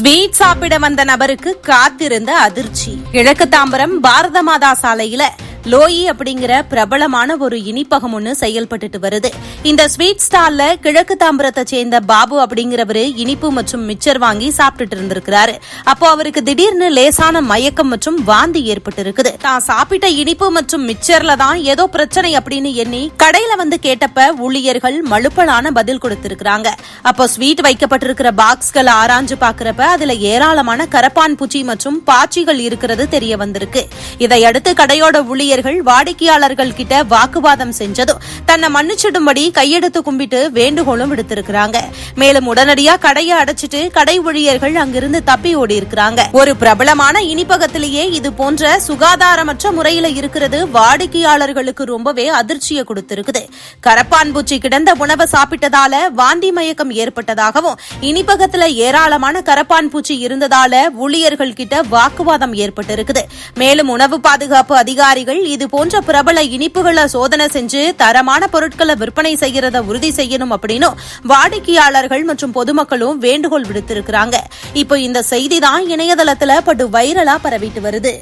Sweet சாப்பிட வந்த நபருக்கு காத்திருந்த அதிர்ச்சி. கிழக்கு தாம்பரம் பாரத மாதா சாலையில லோயி அப்படிங்கிற பிரபலமான ஒரு இனிப்பகம் ஒன்று செயல்பட்டுட்டு வருது. இந்த ஸ்வீட் ஸ்டால்ல கிழக்கு தாம்பரத்தை சேர்ந்த பாபு அப்படிங்கிறவரு இனிப்பு மற்றும் மிச்சர் வாங்கி சாப்பிட்டுட்டு இருந்திருக்கிறாரு. அப்போ அவருக்கு திடீர்னு லேசான மயக்கம் மற்றும் வாந்தி ஏற்பட்டு இருக்குது தான் சாப்பிட்ட இனிப்பு மற்றும் மிச்சர்ல தான் ஏதோ பிரச்சனை அப்படின்னு எண்ணி கடையில வந்து கேட்டப்ப ஊழியர்கள் மழுப்பலான பதில் கொடுத்திருக்கிறாங்க. அப்போ ஸ்வீட் வைக்கப்பட்டிருக்கிற பாக்ஸ்களை ஆராய்ஞ்சு பாக்குறப்ப அதுல ஏராளமான கரப்பான் பூச்சி மற்றும் பாச்சிகள் இருக்கிறது தெரிய வந்திருக்கு. இதையடுத்து கடையோட ஊழியர்கள் வாடிக்கையாளர்கள் கிட்ட வாக்குவாதம் செஞ்சதும் தன்னை மன்னிச்சிடும்படி கையெடுத்து கும்பிட்டு வேண்டுகோளும் விடுத்திருக்கிறாங்க. மேலும் உடனடியா கடையை அடைச்சிட்டு கடை ஊழியர்கள் அங்கிருந்து தப்பி ஓடி இருக்கிறாங்க ஒரு பிரபலமான இனிப்பகத்திலேயே இது போன்ற சுகாதாரமற்ற முறையில இருக்கிறது வாடிக்கையாளர்களுக்கு ரொம்பவே அதிர்ச்சியை கொடுத்திருக்குது. கரப்பான்பூச்சி கிடந்த உணவை சாப்பிட்டதால வாந்தி மயக்கம் ஏற்பட்டதாகவும் இனிப்பகத்துல ஏராளமான கரப்பான் பூச்சி இருந்ததால ஊழியர்கள் கிட்ட வாக்குவாதம் ஏற்பட்டிருக்குது. மேலும் உணவு பாதுகாப்பு அதிகாரிகள் இது போன்ற பிரபல இனிப்புகளை சோதனை செஞ்சு தரமான பொருட்களை விற்பனை செய்யறத உறுதி செய்யணும் அப்படின்னு வாடிக்கையாளர்கள் மற்றும் பொதுமக்களும் வேண்டுகோள் விடுத்திருக்கிறாங்க. இப்போ இந்த செய்தி தான் இணையதளத்துல படு வைரலா பரவிட்டு வருது.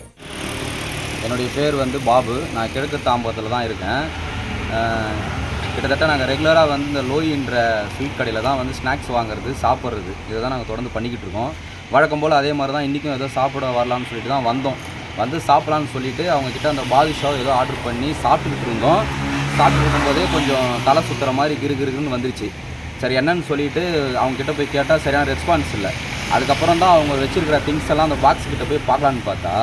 என்னுடைய பேர் வந்து பாபு. நான் கிழக்கு தாம்பரத்தில் தான் இருக்கேன். கிட்டத்தட்ட நாங்கள் ரெகுலராக வந்து இந்த லோயின்ற ஸ்வீட் கடையில் தான் வந்து ஸ்நாக்ஸ் வாங்குறது சாப்பிட்றது. இதை தான் நாங்கள் தொடர்ந்து பண்ணிக்கிட்டு இருக்கோம். வழக்கம் போல் அதே மாதிரி தான் இன்றைக்கும் ஏதோ சாப்பிட வரலாம்னு சொல்லிட்டு தான் வந்தோம். வந்து சாப்பிட்லான்னு சொல்லிவிட்டு அவங்கக்கிட்ட அந்த பாதுஷா ஏதோ ஆர்டர் பண்ணி சாப்பிட்டுக்கிட்டு இருந்தோம். சாப்பிட்டுட்டு இருக்கும்போதே கொஞ்சம் தலை சுற்றுற மாதிரி கிரு கிருன்னு வந்துருச்சு. சரி என்னன்னு சொல்லிட்டு அவங்கக்கிட்ட போய் கேட்டால் சரியான ரெஸ்பான்ஸ் இல்லை. அதுக்கப்புறம் தான் அவங்க வச்சுருக்கிற திங்ஸ் எல்லாம் அந்த பாக்ஸ் கிட்ட போய் பார்க்கலான்னு பார்த்தா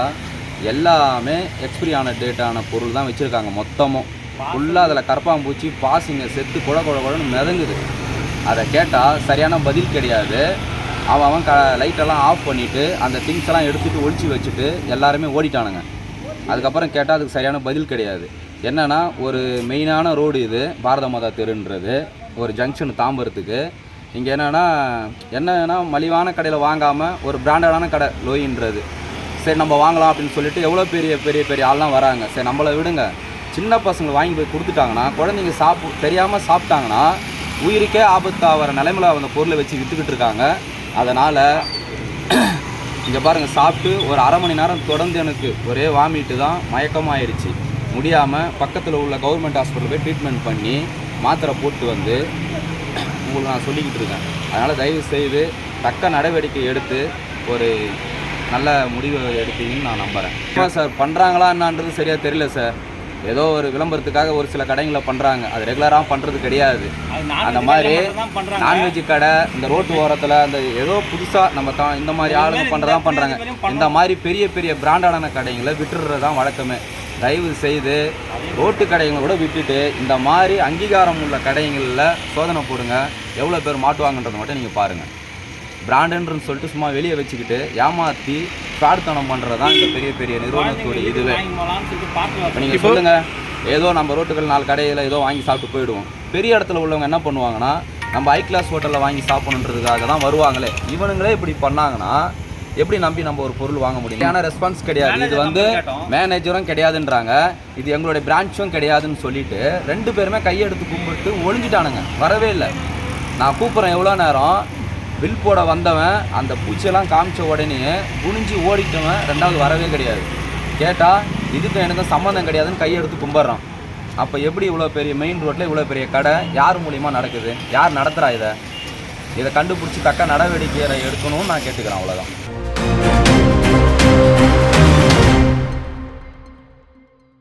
எல்லாமே எக்ஸ்பிரி ஆன டேட்டான பொருள் தான் வச்சுருக்காங்க மொத்தமும். ஃபுல்லாக அதில் கரப்பாம்பூச்சி பாசிங்க செத்து குழ குழ குழன்னு மிதங்குது. அதை கேட்டால் சரியான பதில் கிடையாது. அவன் அவன் க லைட்டெல்லாம் ஆஃப் பண்ணிவிட்டு அந்த திங்ஸ் எல்லாம் எடுத்துகிட்டு ஒழிச்சு வச்சுட்டு எல்லாருமே ஓடிட்டானுங்க. அதுக்கப்புறம் கேட்டால் அதுக்கு சரியான பதில் கிடையாது. என்னன்னா ஒரு மெயினான ரோடு இது பாரத மாதா தெருன்றது. ஒரு ஜங்ஷன் தாம்பரத்துக்கு. இங்கே என்னென்னா என்னென்னா மலிவான கடையில் வாங்காமல் ஒரு பிராண்டடான கடை லோயின்றது. சரி நம்ம வாங்கலாம் அப்படின்னு சொல்லிட்டு எவ்வளோ பெரிய பெரிய பெரிய ஆள்லாம் வராங்க. சரி நம்மளை விடுங்க. சின்ன பசங்க வாங்கி போய் கொடுத்துட்டாங்கன்னா குழந்தைங்க சாப்பு தெரியாமல் சாப்பிட்டாங்கன்னா உயிருக்கே ஆபத்தாகிற நிலைமையில அந்த பொருளை வச்சு விற்றுக்கிட்டு இருக்காங்க. அதனால் இங்கே பாருங்கள் சாப்பிட்டு ஒரு அரை மணி நேரம் தொடர்ந்து எனக்கு ஒரே வாமிட்டு தான் மயக்கமாயிருச்சு. முடியாமல் பக்கத்தில் உள்ள கவர்மெண்ட் ஹாஸ்பிட்டல் போய் ட்ரீட்மெண்ட் பண்ணி மாத்திரை போட்டு வந்து உங்களுக்கு நான் சொல்லிக்கிட்டு இருக்கேன். அதனால் தயவு செய்து தக்க நடவடிக்கை எடுத்து ஒரு நல்ல முடிவு எடுப்பீங்கன்னு நான் நம்புகிறேன் சார் பண்ணுறாங்களா என்னான்றது சரியாக தெரியல சார். ஏதோ ஒரு விளம்பரத்துக்காக ஒரு சில கடைங்களை பண்ணுறாங்க அது ரெகுலராக பண்ணுறது கிடையாது. அந்த மாதிரி நான்வெஜ் கடை இந்த ரோட்டு ஓரத்தில் அந்த ஏதோ புதுசாக நம்ம தான் இந்த மாதிரி ஆளுங்க பண்ணுறதான் பண்ணுறாங்க இந்த மாதிரி பெரிய பெரிய பிராண்டான கடைங்களை விட்டுறது தான் வழக்கமே. தயவு செய்து ரோட்டு கடைகளை கூட விட்டுட்டு இந்த மாதிரி அங்கீகாரம் உள்ள கடைகளில் சோதனை போடுங்க. எவ்வளோ பேர் மாட்டுவாங்கன்றதை மட்டும் நீங்கள் பாருங்கள் பிராண்டுன்னு சொல்லிட்டு சும்மா வெளியே வச்சுக்கிட்டு ஏமாற்றி ஃப்ராட்தனம் பண்ணுறது தான் இந்த பெரிய பெரிய நிறுவனத்துடைய இதுவே. இப்போ நீங்கள் சொல்லுங்கள் ஏதோ நம்ம ரோட்டுகள் நாலு கடையில் ஏதோ வாங்கி சாப்பிட்டு போயிடுவோம். பெரிய இடத்துல உள்ளவங்க என்ன பண்ணுவாங்கன்னா நம்ம ஹை கிளாஸ் ஹோட்டலில் வாங்கி சாப்பிடணுன்றதுக்காக தான் வருவாங்களே. இவனுங்களே இப்படி பண்ணாங்கன்னா எப்படி நம்பி நம்ம ஒரு பொருள் வாங்க முடியும்? ஏன்னா ரெஸ்பான்ஸ் கிடையாது. இது வந்து மேனேஜரும் கிடையாதுன்றாங்க. இது எங்களுடைய பிரான்ச்சும் கிடையாதுன்னு சொல்லிட்டு ரெண்டு பேருமே கையெடுத்து கும்பிட்டு ஒளிஞ்சிட்டானுங்க. வரவே இல்லை. நான் கூப்பிட்றேன் எவ்வளோ நேரம்? வில் போட வந்தவன் அந்த பூச்சியெல்லாம் காமிச்ச உடனே குனிஞ்சு ஓடிட்டவன் ரெண்டாவது வரவே கிடையாது. கேட்டால் இதுக்கும் எனக்கும் சம்மந்தம் கிடையாதுன்னு கையெடுத்து கும்பிட்றான். அப்போ எப்படி இவ்வளோ பெரிய மெயின் ரோட்டில் இவ்வளோ பெரிய கடை யார் மூலிமா நடக்குது யார் நடத்துகிறா இதை? இதை கண்டுபிடிச்சி தக்க நடவடிக்கை எடுக்கணும்னு நான் கேட்டுக்கிறேன் அவ்வளோதான்